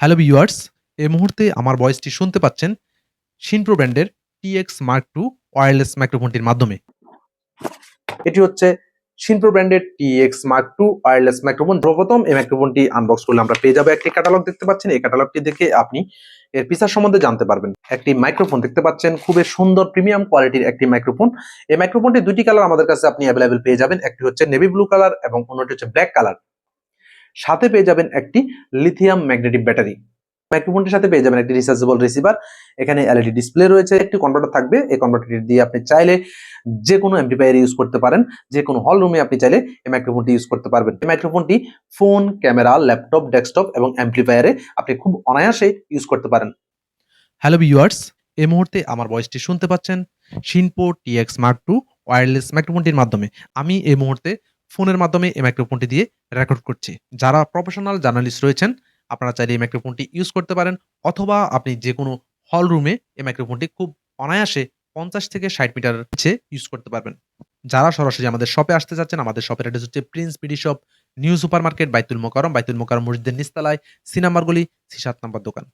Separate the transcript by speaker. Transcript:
Speaker 1: Hello viewers, এই মুহূর্তে আমার ভয়েসটি শুনতে পাচ্ছেন শিনপ্রো ব্র্যান্ডের টিএক্স মার্ক টু ওয়্যারলেস মাইক্রোফোনটির মাধ্যমে। এটি হচ্ছে শিনপ্রো ব্র্যান্ডের TX mark two wireless microphone সর্বপ্রথম এই মাইক্রোফোনটি আনবক্স করলে আমরা পেয়ে যাব একটি ক্যাটালগ দেখতে পাচ্ছেন। এই ক্যাটালগটি দেখে আপনি এর পিসার সম্বন্ধে জানতে পারবেন। একটি মাইক্রোফোন দেখতে পাচ্ছেন, খুবই সুন্দর প্রিমিয়াম কোয়ালিটির একটি মাইক্রোফোন এই মাইক্রোফোনটি দুটি কালার আমাদের কাছে আপনি অ্যাভেলেবেল পেয়ে যাবেন। একটি হচ্ছে নেভি ব্লু কালার এবং অন্যটি হচ্ছে ব্ল্যাক কালার সাথে পেয়ে যাবেন একটি লিথিয়াম ম্যাগনেটিক ব্যাটারি মাইক্রোফোনটির সাথে পেয়ে যাবেন একটি রিচার্জেবল রিসিভার এখানে এলইডি ডিসপ্লে রয়েছে, একটি কনভার্টার থাকবে। এই কনভার্টারটি দিয়ে আপনি চাইলে যে কোনো এমপ্লিফায়ার ইউজ করতে পারেন। যে কোনো হল রুমে আপনি চাইলে এই মাইক্রোফোনটি ইউজ করতে পারবেন। এই মাইক্রোফোনটি ফোন ক্যামেরা ল্যাপটপ ডেস্কটপ এবং অ্যাম্প্লিফায়ারে আপনি খুব অনায়াসে ইউজ করতে পারেন। হ্যালো ভিউয়ার্স এই মুহূর্তে আমার ভয়েসটি শুনতে পাচ্ছেন Shinpro TX mark two wireless মাইক্রোফোনটির মাধ্যমে। আমি এই মুহূর্তে ফোনের মাধ্যমে এই মাইক্রোফোনটি দিয়ে রেকর্ড করছি। যারা প্রফেশনাল জার্নালিস্ট রয়েছেন, আপনারা চাইলে এই মাইক্রোফোনটি ইউজ করতে পারেন, অথবা আপনি যে কোনো হল রুমে এই মাইক্রোফোনটি খুব অনায়াসে পঞ্চাশ থেকে ষাট মিটার নিচে ইউজ করতে পারবেন। যারা সরাসরি আমাদের শপে আসতে চাচ্ছেন আমাদের শপের অ্যাড্রেস হচ্ছে prince BD shop new super market Baitul Mukarram Baitul Mukarram মসজিদের নিস্তালায় সি সি সাত নাম্বার দোকান।